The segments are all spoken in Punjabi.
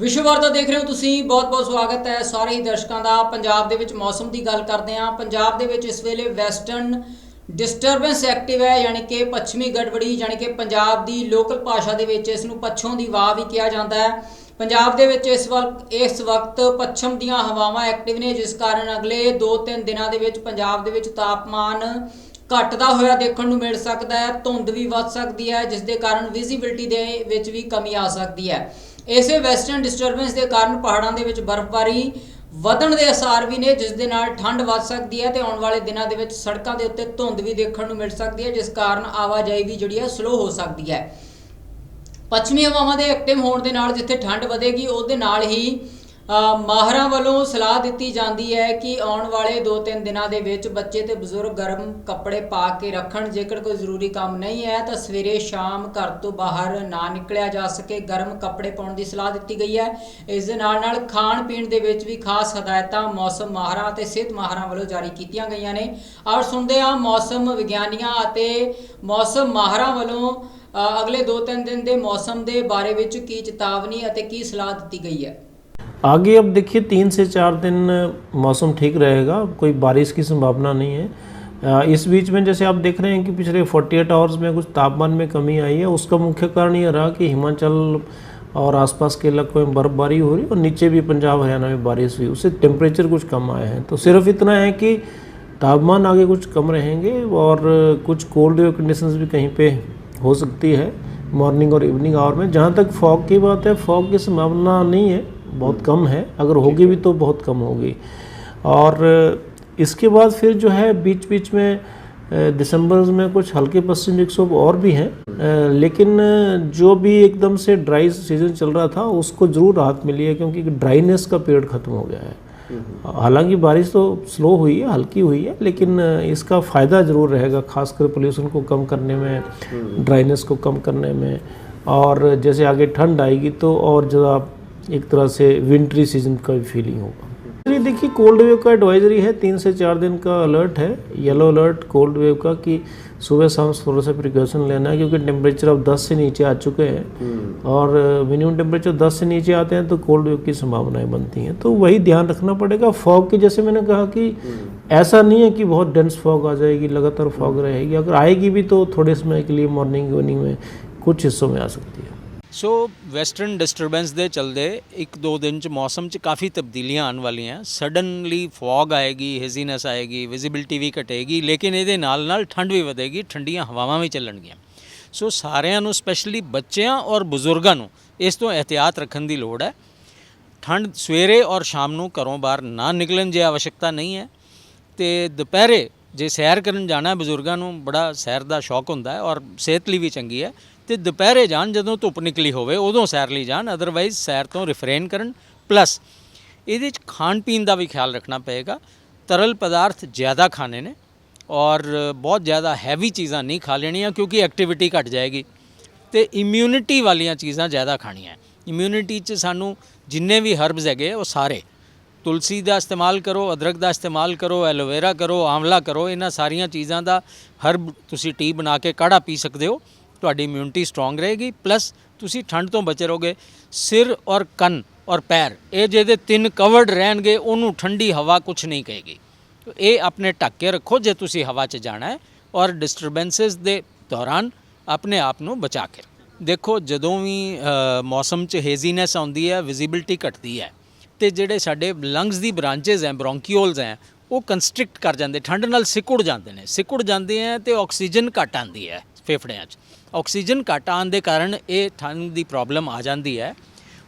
ਵਿਸ਼ਵ ਵਾਰਤਾ ਦੇਖ ਰਹੇ ਹੋ ਤੁਸੀਂ ਬਹੁਤ-ਬਹੁਤ ਸਵਾਗਤ ਹੈ ਸਾਰੇ ਹੀ ਦਰਸ਼ਕਾਂ ਦਾ। ਪੰਜਾਬ ਦੇ ਵਿੱਚ ਮੌਸਮ ਦੀ ਗੱਲ ਕਰਦੇ ਹਾਂ। ਪੰਜਾਬ ਦੇ ਵਿੱਚ ਇਸ ਵੇਲੇ ਵੈਸਟਰਨ ਡਿਸਟਰਬੈਂਸ ਐਕਟਿਵ ਹੈ, ਯਾਨੀ ਕਿ ਪੱਛਮੀ ਗੜਬੜੀ, ਯਾਨੀ ਕਿ ਪੰਜਾਬ ਦੀ ਲੋਕਲ ਭਾਸ਼ਾ ਦੇ ਵਿੱਚ ਇਸ ਨੂੰ ਪੱਛੋਂ ਦੀ ਵਾਹ ਵੀ ਕਿਹਾ ਜਾਂਦਾ ਹੈ। ਪੰਜਾਬ ਦੇ ਵਿੱਚ ਇਸ ਵਕਤ ਇਸ ਵਕਤ ਪੱਛਮ ਦੀਆਂ ਹਵਾਵਾਂ ਐਕਟਿਵ ਨੇ, ਜਿਸ ਕਾਰਨ ਅਗਲੇ 2-3 ਦਿਨਾਂ ਦੇ ਵਿੱਚ ਪੰਜਾਬ ਦੇ ਵਿੱਚ ਤਾਪਮਾਨ ਘਟਦਾ ਹੋਇਆ ਦੇਖਣ ਨੂੰ ਮਿਲ ਸਕਦਾ ਹੈ, ਧੁੰਦ ਵੀ ਵੱਧ ਸਕਦੀ ਹੈ, ਜਿਸ ਦੇ ਕਾਰਨ ਵਿਜ਼ਿਬਿਲਟੀ ਦੇ ਵਿੱਚ ਵੀ ਕਮੀ ਆ ਸਕਦੀ ਹੈ। ਇਸੇ ਵੈਸਟਰਨ ਡਿਸਟਰਬੈਂਸ ਦੇ ਕਾਰਨ ਪਹਾੜਾਂ ਦੇ ਵਿੱਚ ਬਰਫ਼ਬਾਰੀ ਵਧਣ ਦੇ ਅਸਾਰ ਵੀ ਨੇ, ਜਿਸ ਦੇ ਨਾਲ ਠੰਡ ਵੱਧ ਸਕਦੀ ਹੈ ਤੇ ਆਉਣ ਵਾਲੇ ਦਿਨਾਂ ਦੇ ਵਿੱਚ ਸੜਕਾਂ ਦੇ ਉੱਤੇ ਧੁੰਦ ਵੀ ਦੇਖਣ ਨੂੰ ਮਿਲ ਸਕਦੀ ਹੈ, ਜਿਸ ਕਾਰਨ ਆਵਾਜਾਈ ਵੀ ਜਿਹੜੀ ਹੈ ਸਲੋ ਹੋ ਸਕਦੀ ਹੈ। ਪੱਛਮੀ ਹਵਾਵਾਂ ਦੇ ਐਕਟਿਵ ਹੋਣ ਦੇ ਨਾਲ ਜਿੱਥੇ ਠੰਡ ਵਧੇਗੀ, ਉਹਦੇ ਨਾਲ ਹੀ ਮਾਹਰਾਂ ਵੱਲੋਂ ਸਲਾਹ ਦਿੱਤੀ ਜਾਂਦੀ ਹੈ ਕਿ ਆਉਣ ਵਾਲੇ 2-3 ਦਿਨਾਂ ਦੇ ਵਿੱਚ ਬੱਚੇ ਤੇ ਬਜ਼ੁਰਗ ਗਰਮ ਕੱਪੜੇ ਪਾ ਕੇ ਰੱਖਣ। ਜੇਕਰ ਕੋਈ ਜ਼ਰੂਰੀ ਕੰਮ ਨਹੀਂ ਹੈ, ਤਾਂ ਸਵੇਰੇ ਸ਼ਾਮ ਘਰ ਤੋਂ ਬਾਹਰ ਨਾ ਨਿਕਲਿਆ ਜਾ ਸਕੇ। ਗਰਮ ਕੱਪੜੇ ਪਾਉਣ ਦੀ ਸਲਾਹ ਦਿੱਤੀ ਗਈ ਹੈ। ਇਸ ਦੇ ਨਾਲ ਨਾਲ ਖਾਣ ਪੀਣ ਦੇ ਵਿੱਚ ਵੀ ਖਾਸ ਹਦਾਇਤਾਂ ਮੌਸਮ ਮਾਹਰਾਂ ਅਤੇ ਸਿਹਤ ਮਾਹਰਾਂ ਵੱਲੋਂ ਜਾਰੀ ਕੀਤੀਆਂ ਗਈਆਂ ਨੇ। ਔਰ ਸੁਣਦੇ ਹਾਂ ਮੌਸਮ ਵਿਗਿਆਨੀਆਂ ਅਤੇ ਮੌਸਮ ਮਾਹਰਾਂ ਵੱਲੋਂ ਅਗਲੇ 2-3 ਦਿਨ ਦੇ ਮੌਸਮ ਦੇ ਬਾਰੇ ਵਿੱਚ ਕੀ ਚੇਤਾਵਨੀ ਅਤੇ ਕੀ ਸਲਾਹ ਦਿੱਤੀ ਗਈ ਹੈ। आगे अब देखिए, तीन से चार दिन मौसम ठीक रहेगा, कोई बारिश की संभावना नहीं है। इस बीच में जैसे आप देख रहे हैं कि पिछले 48 आवर्स में कुछ तापमान में कमी आई है, उसका मुख्य कारण ये रहा कि हिमाचल और आसपास के इलाकों में बर्फबारी हो रही और नीचे भी पंजाब, हरियाणा में बारिश हुई, उससे टेम्परेचर कुछ कम आए हैं। तो सिर्फ़ इतना है कि तापमान आगे कुछ कम रहेंगे और कुछ कोल्ड वेव कंडीशंस भी कहीं पे हो सकती है मॉर्निंग और इवनिंग आवर में। जहाँ तक फॉग की बात है फॉग की संभावना नहीं है बहुत कम है। अगर होगी भी तो बहुत कम होगी। और इसके बाद फिर जो है बीच बीच में दिसंबर में कुछ हल्के पश्चिम विक्षोभ और भी हैं। लेकिन जो भी एकदम से ड्राई सीज़न चल रहा था उसको ज़रूर राहत मिली है क्योंकि ड्राइनेस का पीरियड ख़त्म हो गया है। हालाँकि बारिश तो स्लो हुई है हल्की हुई है लेकिन इसका फ़ायदा ज़रूर रहेगा खासकर पोल्यूशन को कम करने में ड्राइनेस को कम करने में। और जैसे आगे ठंड आएगी तो और ज़्यादा एक तरह से विंटरी सीज़न का भी फीलिंग होगा देखिए कोल्ड वेव का एडवाइजरी है तीन से चार दिन का अलर्ट है। येलो अलर्ट कोल्ड वेव का कि सुबह शाम थोड़ा सा प्रिकॉशन लेना है क्योंकि टेम्परेचर अब 10 से नीचे आ चुके हैं। और मिनिमम टेम्परेचर 10 से नीचे आते हैं तो कोल्ड वेव की संभावनाएँ बनती हैं। तो वही ध्यान रखना पड़ेगा। फॉग की जैसे मैंने कहा कि ऐसा नहीं है कि बहुत डेंस फॉग आ जाएगी लगातार फॉग रहेगी। अगर आएगी भी तो थोड़े समय के लिए मॉर्निंग इवनिंग में कुछ हिस्सों में आ सकती है। ਸੋ ਵੈਸਟਰਨ ਡਿਸਟਰਬੈਂਸ ਦੇ ਚਲਦੇ ਇੱਕ ਦੋ ਦਿਨ ਚ ਮੌਸਮ ਚ ਕਾਫੀ ਤਬਦੀਲੀਆਂ ਆਉਣ ਵਾਲੀਆਂ। ਸਡਨਲੀ ਫੌਗ ਆਏਗੀ ਹੇਜ਼ੀਨੈਸ ਆਏਗੀ ਵਿਜ਼ਿਬਿਲਟੀ ਵੀ ਘਟੇਗੀ, ਲੇਕਿਨ ਇਹਦੇ ਨਾਲ ਨਾਲ ਠੰਡ ਵੀ ਵਧੇਗੀ, ਠੰਡੀਆਂ ਹਵਾਵਾਂ ਵੀ ਚੱਲਣਗੀਆਂ। ਸੋ ਸਾਰਿਆਂ ਨੂੰ ਸਪੈਸ਼ਲੀ ਬੱਚਿਆਂ ਔਰ ਬਜ਼ੁਰਗਾਂ ਨੂੰ, ਇਸ ਤੋਂ ਇhtiyਾਤ ਰੱਖਣ ਦੀ ਲੋੜ ਹੈ। ਠੰਡ ਸਵੇਰੇ ਔਰ ਸ਼ਾਮ ਨੂੰ ਘਰੋਂ ਬਾਹਰ ਨਾ ਨਿਕਲਣ ਜੇ ਆਵਸ਼ਕਤਾ ਨਹੀਂ ਹੈ। ਤੇ ਦੁਪਹਿਰੇ ਜੇ ਸੈਰ ਕਰਨ ਜਾਣਾ ਬਜ਼ੁਰਗਾਂ ਨੂੰ, ਬੜਾ ਸੈਰ ਦਾ ਸ਼ੌਕ ਹੁੰਦਾ ਹੈ ਔਰ ਸਿਹਤ ਲਈ ਵੀ ਚੰਗੀ ਹੈ। ਤੇ ਦੁਪਹਿਰੇ ਜਾਣ, ਜਦੋਂ ਧੁੱਪ ਨਿਕਲੀ ਹੋਵੇ, ਉਦੋਂ ਸੈਰ ਲਈ ਜਾਣ ਅਦਰਵਾਈਜ਼ ਸੈਰ ਤੋਂ ਰਿਫਰੇਨ ਕਰਨ। ਪਲੱਸ ਇਹਦੇ ਚ ਖਾਣ ਪੀਣ ਦਾ ਵੀ ਖਿਆਲ ਰੱਖਣਾ ਪਏਗਾ। ਤਰਲ ਪਦਾਰਥ ਜ਼ਿਆਦਾ ਖਾਣੇ ਨੇ ਔਰ ਬਹੁਤ ਜ਼ਿਆਦਾ ਹੈਵੀ ਚੀਜ਼ਾਂ ਨਹੀਂ ਖਾ ਲੈਣੀਆਂ ਕਿਉਂਕਿ ਐਕਟੀਵਿਟੀ ਘਟ ਜਾਏਗੀ। ਤੇ ਇਮਿਊਨਿਟੀ ਵਾਲੀਆਂ ਚੀਜ਼ਾਂ ਜ਼ਿਆਦਾ ਖਾਣੀਆਂ। ਇਮਿਊਨਿਟੀ 'ਚ ਸਾਨੂੰ ਜਿੰਨੇ ਵੀ ਹਰਬਸ ਹੈਗੇ ਉਹ ਸਾਰੇ। ਤੁਲਸੀ ਦਾ ਇਸਤੇਮਾਲ ਕਰੋ, ਅਦਰਕ ਦਾ ਇਸਤੇਮਾਲ ਕਰੋ ਐਲੋਵੇਰਾ ਕਰੋ, ਆਂਵਲਾ ਕਰੋ, ਇਹਨਾਂ ਸਾਰੀਆਂ ਚੀਜ਼ਾਂ ਦਾ ਹਰਬ ਤੁਸੀਂ ਟੀ ਬਣਾ ਕੇ ਕਾੜਾ ਪੀ ਸਕਦੇ ਹੋ। ਤੁਹਾਡੀ ਇਮਿਊਨਿਟੀ ਸਟਰੋਂਗ ਰਹੇਗੀ ਪਲੱਸ ਤੁਸੀਂ ਠੰਡ ਤੋਂ ਬਚੇ ਰਹੋਗੇ। ਸਿਰ ਔਰ ਕੰਨ ਔਰ ਪੈਰ, ਇਹ ਜਿਹਦੇ ਤਿੰਨ ਕਵਰਡ ਰਹਿਣਗੇ, ਉਹਨੂੰ ਠੰਡੀ ਹਵਾ ਕੁਝ ਨਹੀਂ ਕਹੇਗੀ। ਇਹ ਆਪਣੇ ਢੱਕ ਕੇ ਰੱਖੋ, ਜੇ ਤੁਸੀਂ ਹਵਾ 'ਚ ਜਾਣਾ ਹੈ ਔਰ ਡਿਸਟਰਬੈਂਸਸ ਦੇ ਦੌਰਾਨ ਆਪਣੇ ਆਪ ਨੂੰ ਬਚਾ ਕੇ ਦੇਖੋ, ਜਦੋਂ ਵੀ ਮੌਸਮ 'ਚ ਹੇਜ਼ੀਨੈਸ ਆਉਂਦੀ ਹੈ ਵਿਜ਼ੀਬਿਲਟੀ ਘਟਦੀ ਹੈ, ਤੇ ਜਿਹੜੇ ਸਾਡੇ ਲੰਗਸ ਦੀ ਬ੍ਰਾਂਚੇਸ ਹੈ ਬ੍ਰੌਂਕੀਓਲਸ ਹੈ, ਉਹ ਕੰਸਟ੍ਰਿਕਟ ਕਰ ਜਾਂਦੇ, ਠੰਡ ਨਾਲ ਸਿਕੁੜ ਜਾਂਦੇ ਨੇ। ਸਿਕੁੜ ਜਾਂਦੇ ਆ ਤੇ ਆਕਸੀਜਨ ਘਟ ਆਂਦੀ ਹੈ। ਫੇਫੜਿਆਂ 'ਚ। ਆਕਸੀਜਨ ਘਟ ਆਉਣ ਦੇ ਕਾਰਨ ਇਹ ਠੰਡ ਦੀ ਪ੍ਰੋਬਲਮ ਆ ਜਾਂਦੀ ਹੈ।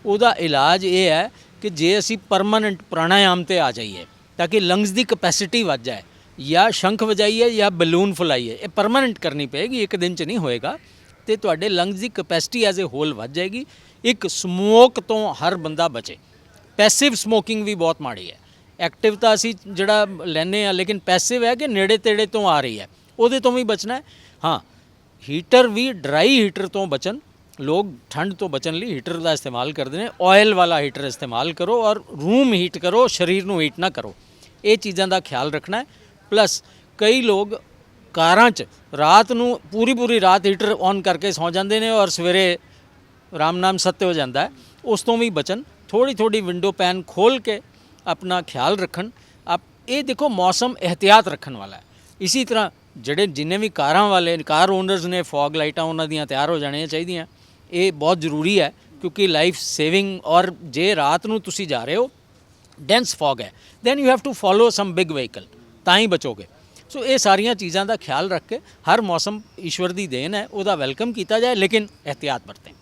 ਉਹਦਾ ਇਲਾਜ ਇਹ ਹੈ ਕਿ ਜੇ ਅਸੀਂ ਪਰਮਾਨੈਂਟ ਪ੍ਰਾਣਾਯਾਮ ਤੇ ਆ ਜਾਈਏ, ਤਾਂ ਕਿ ਲੰਗਸ ਦੀ ਕਪੈਸਿਟੀ ਵੱਧ ਜਾਏ, ਜਾਂ ਸ਼ੰਖ ਵਜਾਈਏ ਜਾਂ ਬਲੂਨ ਫੁਲਾਈਏ, ਇਹ ਪਰਮਾਨੈਂਟ ਕਰਨੀ ਪਏਗੀ, ਇੱਕ ਦਿਨ 'ਚ ਨਹੀਂ ਹੋਏਗਾ। ਤੇ ਤੁਹਾਡੇ ਲੰਗਸ ਦੀ ਕਪੈਸਿਟੀ ਐਜ਼ ਅ ਹੋਲ ਵੱਧ ਜਾਏਗੀ। ਇੱਕ ਸਮੋਕ ਤੋਂ ਹਰ ਬੰਦਾ ਬਚੇ। ਪੈਸਿਵ ਸਮੋਕਿੰਗ ਵੀ ਬਹੁਤ ਮਾੜੀ ਹੈ। ਐਕਟਿਵ ਤਾਂ ਅਸੀਂ ਜਿਹੜਾ ਲੈਨੇ ਆ ਲੇਕਿਨ ਪੈਸਿਵ ਹੈ ਕਿ ਨੇੜੇ ਤੇੜੇ ਤੋਂ ਆ ਰਹੀ ਹੈ। ਉਹਦੇ ਤੋਂ ਵੀ ਬਚਣਾ ਹੈ। ਹਾਂ ਹੀਟਰ ਵੀ ਡਰਾਈ ਹੀਟਰ ਤੋਂ ਬਚਣ ਲੋਕ ਠੰਡ ਤੋਂ ਬਚਣ ਲਈ ਹੀਟਰ ਦਾ ਇਸਤੇਮਾਲ ਕਰਦੇ ਨੇ ਆਇਲ ਵਾਲਾ ਹੀਟਰ ਇਸਤੇਮਾਲ ਕਰੋ ਔਰ ਰੂਮ ਹੀਟ ਕਰੋ ਸਰੀਰ ਨੂੰ ਹੀਟ ਨਾ ਕਰੋ ਇਹ ਚੀਜ਼ਾਂ ਦਾ ਖਿਆਲ ਰੱਖਣਾ ਹੈ ਪਲੱਸ ਕਈ ਲੋਕ ਕਾਰਾਂ 'ਚ ਰਾਤ ਨੂੰ ਪੂਰੀ ਪੂਰੀ ਰਾਤ ਹੀਟਰ ਔਨ ਕਰਕੇ ਸੌ ਜਾਂਦੇ ਨੇ ਔਰ ਸਵੇਰੇ ਰਾਮ ਨਾਮ ਸੱਤੇ ਹੋ ਜਾਂਦਾ ਹੈ ਉਸ ਤੋਂ ਵੀ ਬਚਣ ਥੋੜੀ ਥੋੜੀ ਵਿੰਡੋ ਪੈਨ ਖੋਲ ਕੇ ਆਪਣਾ ਖਿਆਲ ਰੱਖਣ ਆਪ ਇਹ ਦੇਖੋ ਮੌਸਮ ਇhtiyat ਰੱਖਣ ਵਾਲਾ ਹੈ ਇਸੀ ਤਰ੍ਹਾਂ ਜਿਹੜੇ ਜਿੰਨੇ ਵੀ ਕਾਰਾਂ ਵਾਲੇ, ਕਾਰ ਓਨਰਸ ਨੇ ਫੌਗ ਲਾਈਟਾਂ ਉਹਨਾਂ ਦੀਆਂ ਤਿਆਰ ਹੋ ਜਾਣੀਆਂ ਚਾਹੀਦੀਆਂ। ਇਹ ਬਹੁਤ ਜ਼ਰੂਰੀ ਹੈ ਕਿਉਂਕਿ ਲਾਈਫ ਸੇਵਿੰਗ ਔਰ ਜੇ ਰਾਤ ਨੂੰ ਤੁਸੀਂ ਜਾ ਰਹੇ ਹੋ ਡੈਂਸ ਫੌਗ ਹੈ। Then you have to follow some big vehicle ਤਾਂ ਹੀ ਬਚੋਗੇ। ਸੋ ਇਹ ਸਾਰੀਆਂ ਚੀਜ਼ਾਂ ਦਾ ਖਿਆਲ ਰੱਖ ਕੇ ਹਰ ਮੌਸਮ ਈਸ਼ਵਰ ਦੀ ਦੇਣ ਹੈ, ਉਹਦਾ ਵੈਲਕਮ ਕੀਤਾ ਜਾਏ, ਲੇਕਿਨ ਇhtiyat ਵਰਤੇਂ।